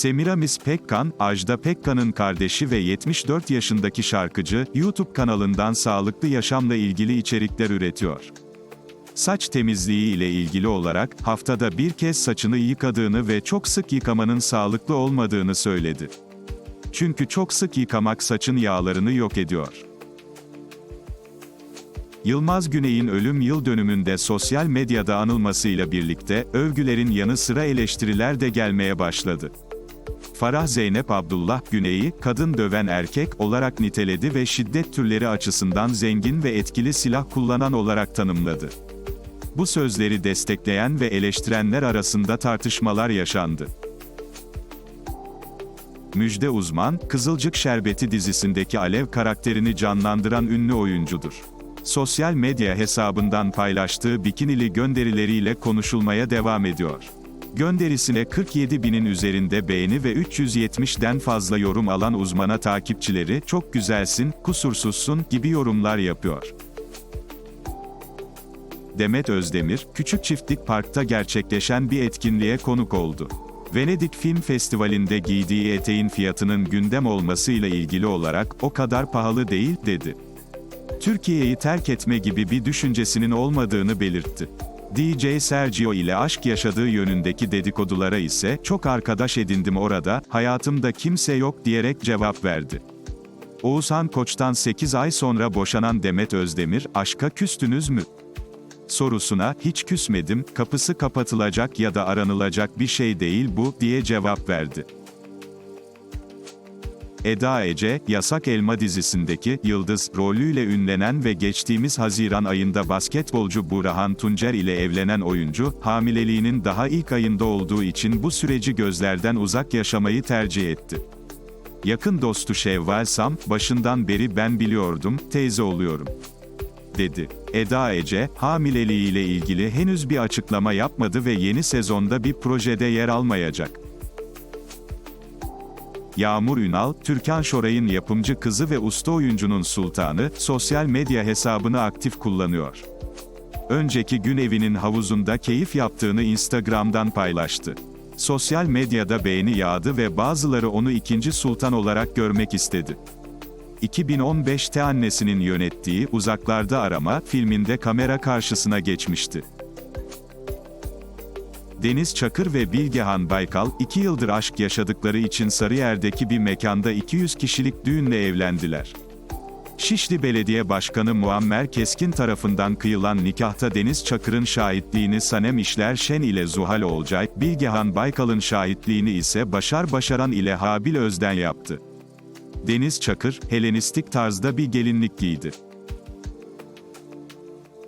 Semiramis Pekkan, Ajda Pekkan'ın kardeşi ve 74 yaşındaki şarkıcı, YouTube kanalından sağlıklı yaşamla ilgili içerikler üretiyor. Saç temizliği ile ilgili olarak, haftada bir kez saçını yıkadığını ve çok sık yıkamanın sağlıklı olmadığını söyledi. Çünkü çok sık yıkamak saçın yağlarını yok ediyor. Yılmaz Güney'in ölüm yıl dönümünde sosyal medyada anılmasıyla birlikte, övgülerin yanı sıra eleştiriler de gelmeye başladı. Farah Zeynep Abdullah, Güney'i, kadın döven erkek olarak niteledi ve şiddet türleri açısından zengin ve etkili silah kullanan olarak tanımladı. Bu sözleri destekleyen ve eleştirenler arasında tartışmalar yaşandı. Müjde Uzman, Kızılcık Şerbeti dizisindeki Alev karakterini canlandıran ünlü oyuncudur. Sosyal medya hesabından paylaştığı bikinili gönderileriyle konuşulmaya devam ediyor. Gönderisine 47 binin üzerinde beğeni ve 370'den fazla yorum alan uzmana takipçileri, çok güzelsin, kusursuzsun gibi yorumlar yapıyor. Demet Özdemir, Küçük Çiftlik Park'ta gerçekleşen bir etkinliğe konuk oldu. Venedik Film Festivali'nde giydiği eteğin fiyatının gündem olmasıyla ilgili olarak o kadar pahalı değil, dedi. Türkiye'yi terk etme gibi bir düşüncesinin olmadığını belirtti. DJ Sergio ile aşk yaşadığı yönündeki dedikodulara ise çok arkadaş edindim orada, hayatımda kimse yok diyerek cevap verdi. Oğuzhan Koç'tan 8 ay sonra boşanan Demet Özdemir, aşka küstünüz mü? sorusuna, hiç küsmedim, kapısı kapatılacak ya da aranılacak bir şey değil bu, diye cevap verdi. Eda Ece, Yasak Elma dizisindeki Yıldız rolüyle ünlenen ve geçtiğimiz Haziran ayında basketbolcu Burhan Tuncer ile evlenen oyuncu, hamileliğinin daha ilk ayında olduğu için bu süreci gözlerden uzak yaşamayı tercih etti. Yakın dostu Şevval Sam, başından beri ben biliyordum, teyze oluyorum dedi. Eda Ece, hamileliğiyle ilgili henüz bir açıklama yapmadı ve yeni sezonda bir projede yer almayacak. Yağmur Ünal, Türkan Şoray'ın yapımcı kızı ve usta oyuncunun sultanı, sosyal medya hesabını aktif kullanıyor. Önceki gün evinin havuzunda keyif yaptığını Instagram'dan paylaştı. Sosyal medyada beğeni yağdı ve bazıları onu ikinci sultan olarak görmek istedi. 2015'te annesinin yönettiği Uzaklarda Arama filminde kamera karşısına geçmişti. Deniz Çakır ve Bilgehan Baykal, iki yıldır aşk yaşadıkları için Sarıyer'deki bir mekanda 200 kişilik düğünle evlendiler. Şişli Belediye Başkanı Muammer Keskin tarafından kıyılan nikahta Deniz Çakır'ın şahitliğini Sanem İşler Şen ile Zuhal Olcay, Bilgehan Baykal'ın şahitliğini ise Başar Başaran ile Habil Özden yaptı. Deniz Çakır, Helenistik tarzda bir gelinlik giydi.